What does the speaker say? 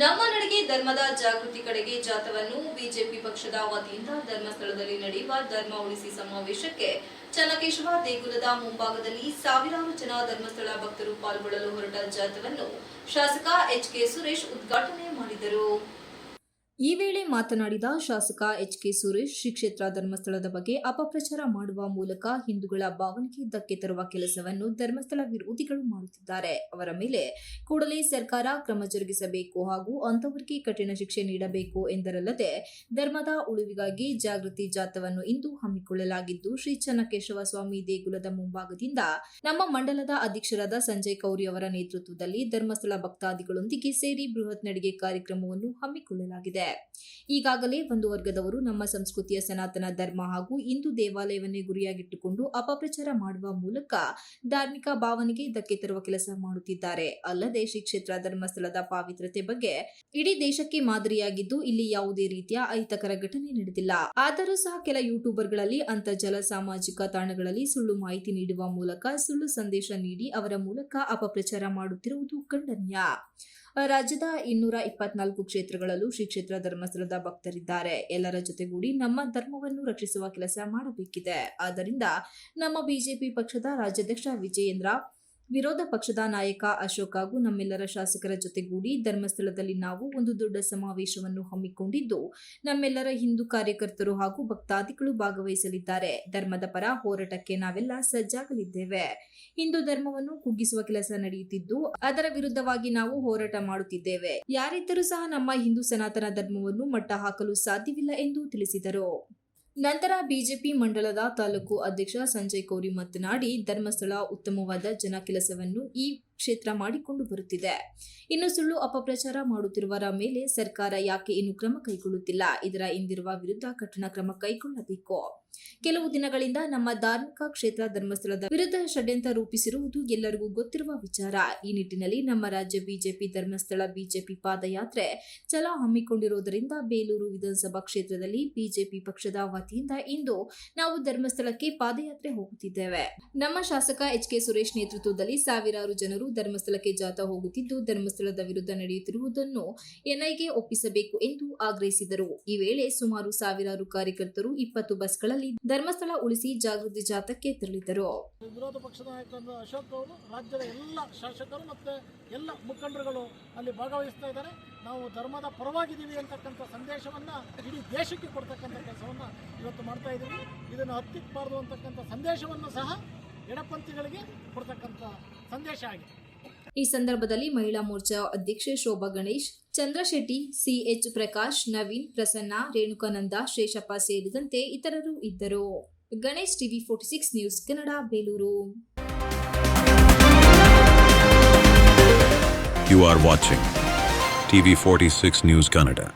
ನಮ್ಮ ನಡೆಗೆ ಧರ್ಮದ ಜಾಗೃತಿ ಕಡೆಗೆ ಜಾಥವನ್ನು ಬಿಜೆಪಿ ಪಕ್ಷದ ವತಿಯಿಂದ ಧರ್ಮಸ್ಥಳದಲ್ಲಿ ನಡೆಯುವ ಧರ್ಮ ಉಳಿಸಿ ಸಮಾವೇಶಕ್ಕೆ ಚನ್ನಕೇಶವ ದೇಗುಲದ ಮುಂಭಾಗದಲ್ಲಿ ಸಾವಿರಾರು ಜನ ಧರ್ಮಸ್ಥಳ ಭಕ್ತರು ಪಾಲ್ಗೊಳ್ಳಲು ಹೊರಟ ಜಾಥವನ್ನು ಶಾಸಕ ಎಚ್ ಕೆ ಸುರೇಶ್ ಉದ್ಘಾಟನೆ ಮಾಡಿದರು. ಈ ವೇಳೆ ಮಾತನಾಡಿದ ಶಾಸಕ ಎಚ್ ಕೆ ಸುರೇಶ್ ಶ್ರೀ ಕ್ಷೇತ್ರ ಧರ್ಮಸ್ಥಳದ ಬಗ್ಗೆ ಅಪಪ್ರಚಾರ ಮಾಡುವ ಮೂಲಕ ಹಿಂದೂಗಳ ಭಾವನೆಗೆ ಧಕ್ಕೆ ತರುವ ಕೆಲಸವನ್ನು ಧರ್ಮಸ್ಥಳ ವಿರೋಧಿಗಳು ಮಾಡುತ್ತಿದ್ದಾರೆ. ಅವರ ಮೇಲೆ ಕೂಡಲೇ ಸರ್ಕಾರ ಕ್ರಮ ಜರುಗಿಸಬೇಕು ಹಾಗೂ ಅಂತವರಿಗೆ ಕಠಿಣ ಶಿಕ್ಷೆ ನೀಡಬೇಕು ಎಂದರಲ್ಲದೆ, ಧರ್ಮದ ಉಳಿವಿಗಾಗಿ ಜಾಗೃತಿ ಜಾಥವನ್ನು ಇಂದು ಹಮ್ಮಿಕೊಳ್ಳಲಾಗಿದ್ದು, ಶ್ರೀ ಚನ್ನಕೇಶವ ಸ್ವಾಮಿ ದೇಗುಲದ ಮುಂಭಾಗದಿಂದ ನಮ್ಮ ಮಂಡಲದ ಅಧ್ಯಕ್ಷರಾದ ಸಂಜಯ್ ಕೌರಿ ಅವರ ನೇತೃತ್ವದಲ್ಲಿ ಧರ್ಮಸ್ಥಳ ಭಕ್ತಾದಿಗಳೊಂದಿಗೆ ಸೇರಿ ಬೃಹತ್ ನಡಿಗೆ ಕಾರ್ಯಕ್ರಮವನ್ನು ಹಮ್ಮಿಕೊಳ್ಳಲಾಗಿದೆ. ಈಗಾಗಲೇ ಒಂದು ವರ್ಗದವರು ನಮ್ಮ ಸಂಸ್ಕೃತಿಯ ಸನಾತನ ಧರ್ಮ ಹಾಗೂ ಹಿಂದೂ ದೇವಾಲಯವನ್ನೇ ಗುರಿಯಾಗಿಟ್ಟುಕೊಂಡು ಅಪಪ್ರಚಾರ ಮಾಡುವ ಮೂಲಕ ಧಾರ್ಮಿಕ ಭಾವನೆಗೆ ಧಕ್ಕೆ ತರುವ ಕೆಲಸ ಮಾಡುತ್ತಿದ್ದಾರೆ. ಅಲ್ಲದೆ ಶ್ರೀ ಕ್ಷೇತ್ರ ಧರ್ಮಸ್ಥಳದ ಪಾವಿತ್ರತೆ ಬಗ್ಗೆ ಇಡೀ ದೇಶಕ್ಕೆ ಮಾದರಿಯಾಗಿದ್ದು ಇಲ್ಲಿ ಯಾವುದೇ ರೀತಿಯ ಅಹಿತಕರ ಘಟನೆ ನಡೆದಿಲ್ಲ. ಆದರೂ ಸಹ ಕೆಲ ಯೂಟ್ಯೂಬರ್ಗಳಲ್ಲಿ, ಅಂತರ್ಜಲ ಸಾಮಾಜಿಕ ತಾಣಗಳಲ್ಲಿ ಸುಳ್ಳು ಮಾಹಿತಿ ನೀಡುವ ಮೂಲಕ ಸುಳ್ಳು ಸಂದೇಶ ನೀಡಿ ಅವರ ಮೂಲಕ ಅಪಪ್ರಚಾರ ಮಾಡುತ್ತಿರುವುದು ಖಂಡನೀಯ. ರಾಜ್ಯದ ಇನ್ನೂರ ಇಪ್ಪತ್ನಾಲ್ಕು ಕ್ಷೇತ್ರಗಳಲ್ಲೂ ಶ್ರೀ ಕ್ಷೇತ್ರ ಧರ್ಮಸ್ಥಳದ ಭಕ್ತರಿದ್ದಾರೆ. ಎಲ್ಲರ ಜೊತೆಗೂಡಿ ನಮ್ಮ ಧರ್ಮವನ್ನು ರಕ್ಷಿಸುವ ಕೆಲಸ ಮಾಡಬೇಕಿದೆ. ಆದ್ದರಿಂದ ನಮ್ಮ ಬಿಜೆಪಿ ಪಕ್ಷದ ರಾಜ್ಯಾಧ್ಯಕ್ಷ ವಿಜಯೇಂದ್ರ ವಿರೋಧ ಪಕ್ಷದ ನಾಯಕ ಅಶೋಕ್ ಹಾಗೂ ನಮ್ಮೆಲ್ಲರ ಶಾಸಕರ ಜೊತೆಗೂಡಿ ಧರ್ಮಸ್ಥಳದಲ್ಲಿ ನಾವು ಒಂದು ದೊಡ್ಡ ಸಮಾವೇಶವನ್ನು ಹಮ್ಮಿಕೊಂಡಿದ್ದು, ನಮ್ಮೆಲ್ಲರ ಹಿಂದೂ ಕಾರ್ಯಕರ್ತರು ಹಾಗೂ ಭಕ್ತಾದಿಗಳು ಭಾಗವಹಿಸಲಿದ್ದಾರೆ. ಧರ್ಮದ ಪರ ಹೋರಾಟಕ್ಕೆ ನಾವೆಲ್ಲ ಸಜ್ಜಾಗಲಿದ್ದೇವೆ. ಹಿಂದೂ ಧರ್ಮವನ್ನು ಕುಗ್ಗಿಸುವ ಕೆಲಸ ನಡೆಯುತ್ತಿದ್ದು, ಅದರ ವಿರುದ್ಧವಾಗಿ ನಾವು ಹೋರಾಟ ಮಾಡುತ್ತಿದ್ದೇವೆ. ಯಾರಿದ್ದರೂ ಸಹ ನಮ್ಮ ಹಿಂದೂ ಸನಾತನ ಧರ್ಮವನ್ನು ಮಟ್ಟ ಹಾಕಲು ಸಾಧ್ಯವಿಲ್ಲ ಎಂದು ತಿಳಿಸಿದರು. ನಂತರ ಬಿಜೆಪಿ ಮಂಡಲದ ತಾಲೂಕು ಅಧ್ಯಕ್ಷ ಸಂಜಯ್ ಕೋರಿ ಮಾತನಾಡಿ ಧರ್ಮಸ್ಥಳ ಉತ್ತಮವಾದ ಜನ ಕೆಲಸವನ್ನು ಈ ಕ್ಷೇತ್ರ ಮಾಡಿಕೊಂಡು ಬರುತ್ತಿದೆ. ಇನ್ನು ಸುಳ್ಳು ಅಪಪ್ರಚಾರ ಮಾಡುತ್ತಿರುವರ ಮೇಲೆ ಸರ್ಕಾರ ಯಾಕೆ ಇನ್ನು ಕ್ರಮ ಕೈಗೊಳ್ಳುತ್ತಿಲ್ಲ? ಇದರ ಹಿಂದಿರುವ ವಿರುದ್ಧ ಕಠಿಣ ಕ್ರಮ ಕೈಗೊಳ್ಳಬೇಕು. ಕೆಲವು ದಿನಗಳಿಂದ ನಮ್ಮ ಧಾರ್ಮಿಕ ಕ್ಷೇತ್ರ ಧರ್ಮಸ್ಥಳದ ವಿರುದ್ಧ ಷಡ್ಯಂತ್ರ ರೂಪಿಸಿರುವುದು ಎಲ್ಲರಿಗೂ ಗೊತ್ತಿರುವ ವಿಚಾರ. ಈ ನಿಟ್ಟಿನಲ್ಲಿ ನಮ್ಮ ರಾಜ್ಯ ಬಿಜೆಪಿ ಧರ್ಮಸ್ಥಳ ಬಿಜೆಪಿ ಪಾದಯಾತ್ರೆ ಛಲ ಹಮ್ಮಿಕೊಂಡಿರುವುದರಿಂದ ಬೇಲೂರು ವಿಧಾನಸಭಾ ಕ್ಷೇತ್ರದಲ್ಲಿ ಬಿಜೆಪಿ ಪಕ್ಷದ ವತಿಯಿಂದ ಇಂದು ನಾವು ಧರ್ಮಸ್ಥಳಕ್ಕೆ ಪಾದಯಾತ್ರೆ ಹೋಗುತ್ತಿದ್ದೇವೆ. ನಮ್ಮ ಶಾಸಕ ಎಚ್ ಕೆ ಸುರೇಶ್ ನೇತೃತ್ವದಲ್ಲಿ ಸಾವಿರಾರು ಜನರು ಧರ್ಮಸ್ಥಳಕ್ಕೆ ಜಾಥಾ ಹೋಗುತ್ತಿದ್ದು ಧರ್ಮಸ್ಥಳದ ವಿರುದ್ಧ ನಡೆಯುತ್ತಿರುವುದನ್ನು ಎನ್ಐಗೆ ಒಪ್ಪಿಸಬೇಕು ಎಂದು ಆಗ್ರಹಿಸಿದರು. ಈ ವೇಳೆ ಸುಮಾರು ಸಾವಿರಾರು ಕಾರ್ಯಕರ್ತರು ಇಪ್ಪತ್ತು ಬಸ್ಗಳಲ್ಲಿ ಧರ್ಮಸ್ಥಳ ಉಳಿಸಿ ಜಾಗೃತಿ ಜಾಥಾಕ್ಕೆ ತೆರಳಿದರು. ವಿರೋಧ ಪಕ್ಷದ ಅಶೋಕ್ ಅವರು ರಾಜ್ಯದ ಎಲ್ಲ ಶಾಸಕರು ಮತ್ತೆ ಎಲ್ಲ ಮುಖಂಡರುಗಳು ಅಲ್ಲಿ ಭಾಗವಹಿಸ್ತಾ ಇದ್ದಾರೆ. ನಾವು ಧರ್ಮದ ಪರವಾಗಿದ್ದೀವಿ ಅಂತಕ್ಕಂಥ ಸಂದೇಶವನ್ನು ಇಡೀ ದೇಶಕ್ಕೆ ಕೊಡ್ತಕ್ಕಂಥ ಕೆಲಸವನ್ನು ಇವತ್ತು ಮಾಡ್ತಾ ಇದ್ದೀವಿ. ಇದನ್ನು ಹತ್ತಿಕ್ಕಬಾರ್ದು ಅಂತಕ್ಕಂಥ ಸಂದೇಶವನ್ನು ಸಹ ಎಡಪಂಥಿಗಳಿಗೆ ಕೊಡ್ತಕ್ಕಂಥ ಸಂದೇಶ ಆಗಿದೆ. ಈ ಸಂದರ್ಭದಲ್ಲಿ ಮಹಿಳಾ ಮೋರ್ಚಾ ಅಧ್ಯಕ್ಷೆ ಶೋಭಾ ಗಣೇಶ್ ಚಂದ್ರಶೆಟ್ಟಿ ಸಿಎಚ್ ಪ್ರಕಾಶ್ ನವೀನ್ ಪ್ರಸನ್ನ ರೇಣುಕಾನಂದ ಶೇಷಪ್ಪ ಸೇರಿದಂತೆ ಇತರರು ಇದ್ದರು. Ganesh TV forty six news Kannada Belur. You are watching TV46 News Canada.